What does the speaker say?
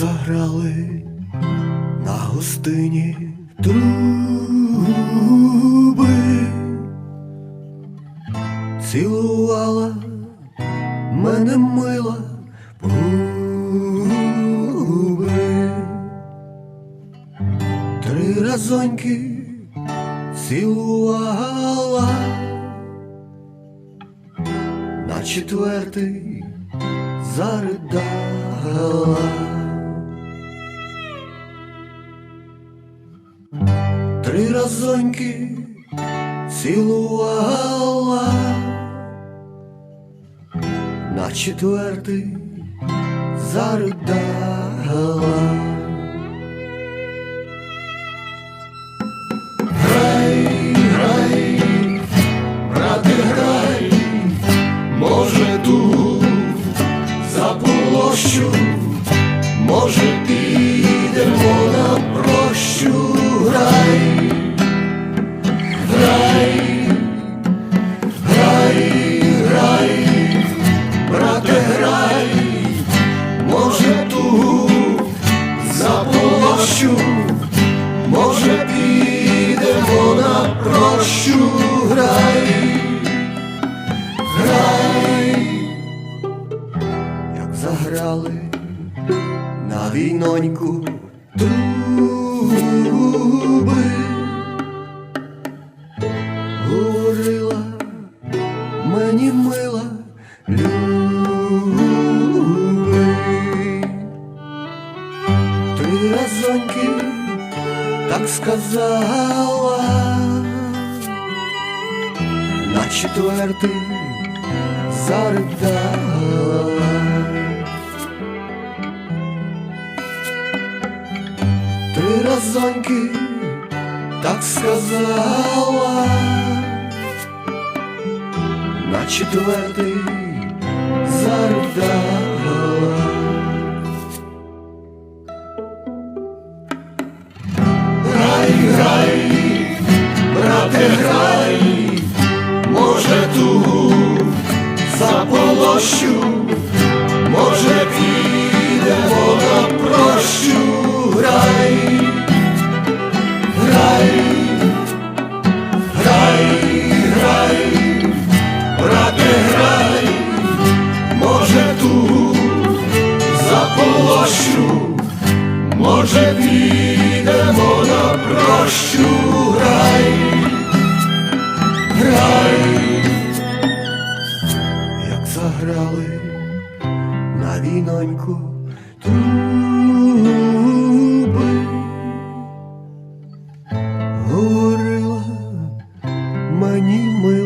заграли на гостині труби, цілувала мене мила губи. Три разоньки цілувала, на четвертий заридала. Три разоньки цілувала, на четвертий заридала. Грай, грай, брате, грай, може тут за площу, може підемо прощу, грай, грай, як заграли на війноньку труби, говорила мені мила люби. Три разоньки так сказала, на четвертий заридала. Три разоньки так сказала, на четвертий заридала. Грай, грай, брате, грай, може тут за полощу, може підемо на прощу, грай, грай, грай, грай, брате, грай, може тут за полощу. Може підемо на війноньку труби, говорила мені мила